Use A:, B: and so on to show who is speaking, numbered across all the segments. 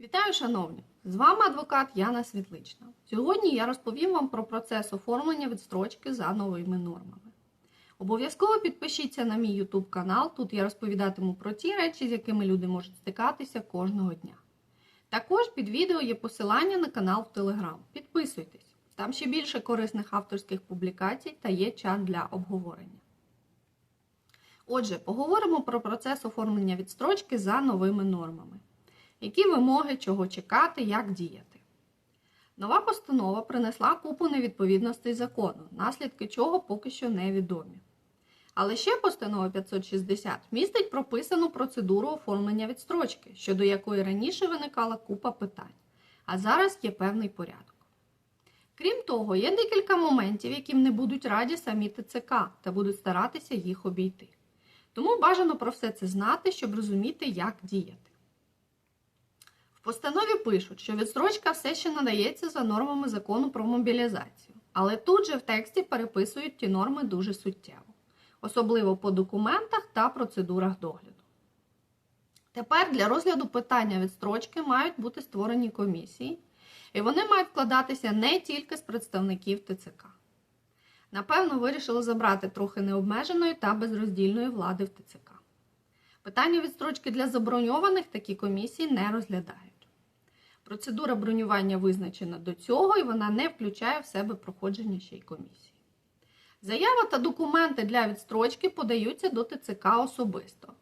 A: Вітаю, шановні! З вами адвокат Яна Світлична. Сьогодні я розповім вам про процес оформлення відстрочки за новими нормами. Обов'язково підпишіться на мій YouTube канал. Тут я розповідатиму про ті речі, з якими люди можуть стикатися кожного дня. Також під відео є посилання на канал в Telegram. Підписуйтесь, там ще більше корисних авторських публікацій та є чат для обговорення. Отже, поговоримо про процес оформлення відстрочки за новими нормами. Які вимоги, чого чекати, як діяти. Нова постанова принесла купу невідповідностей закону, наслідки чого поки що невідомі. Але ще постанова 560 містить прописану процедуру оформлення відстрочки, щодо якої раніше виникала купа питань, а зараз є певний порядок. Крім того, є декілька моментів, яким не будуть раді самі ТЦК та будуть старатися їх обійти. Тому бажано про все це знати, щоб розуміти, як діяти. Постанові пишуть, що відстрочка все ще надається за нормами закону про мобілізацію, але тут же в тексті переписують ті норми дуже суттєво, особливо по документах та процедурах догляду. Тепер для розгляду питання відстрочки мають бути створені комісії, і вони мають вкладатися не тільки з представників ТЦК. Напевно, вирішили забрати трохи необмеженої та безроздільної влади в ТЦК. Питання відстрочки для заброньованих такі комісії не розглядають. Процедура бронювання визначена до цього і вона не включає в себе проходження ще й комісії. Заява та документи для відстрочки подаються до ТЦК особисто.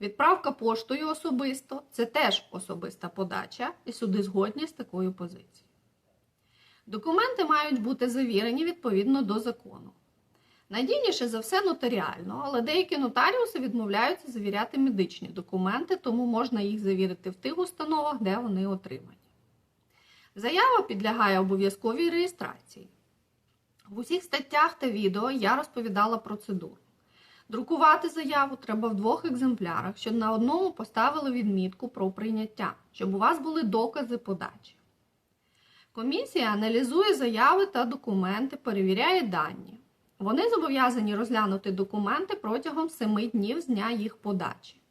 A: Відправка поштою особисто це теж особиста подача, і суди згодні з такою позицією. Документи мають бути завірені відповідно до закону. Надійніше за все нотаріально, але деякі нотаріуси відмовляються завіряти медичні документи, тому можна їх завірити в тих установах, де вони отримані. Заява підлягає обов'язковій реєстрації. В усіх статтях та відео я розповідала процедуру. Друкувати заяву треба в двох екземплярах, щоб на одному поставили відмітку про прийняття, щоб у вас були докази подачі. Комісія аналізує заяви та документи, перевіряє дані. Вони зобов'язані розглянути документи протягом 7 днів з дня їх подачі.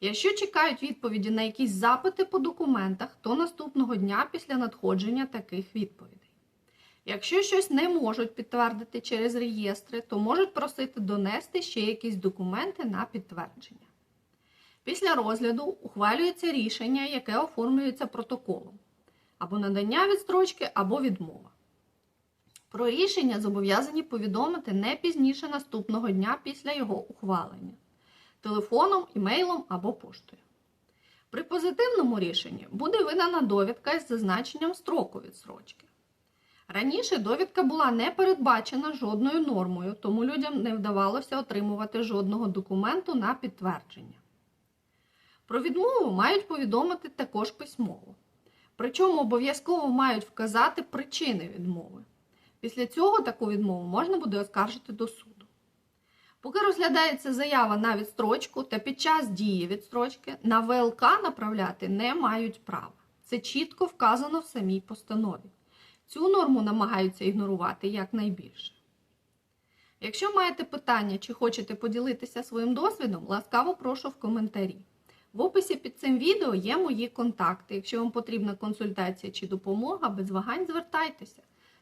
A: Якщо чекають відповіді на якісь запити по документах, то наступного дня після надходження таких відповідей. Якщо щось не можуть підтвердити через реєстри, то можуть просити донести ще якісь документи на підтвердження. Після розгляду ухвалюється рішення, яке оформлюється протоколом або надання відстрочки, або відмова. Про рішення зобов'язані повідомити не пізніше наступного дня після його ухвалення телефоном, імейлом або поштою. При позитивному рішенні буде видана довідка із зазначенням строку відсрочки. Раніше довідка була не передбачена жодною нормою, тому людям не вдавалося отримувати жодного документу на підтвердження. Про відмову мають повідомити також письмово. Причому обов'язково мають вказати причини відмови. Після цього таку відмову можна буде оскаржити до суду. Поки розглядається заява на відстрочку та під час дії відстрочки на ВЛК направляти не мають права. Це чітко вказано в самій постанові. Цю норму намагаються ігнорувати якнайбільше. Якщо маєте питання чи хочете поділитися своїм досвідом, ласкаво прошу в коментарі. В описі під цим відео є мої контакти. Якщо вам потрібна консультація чи допомога, без вагань звертайтеся.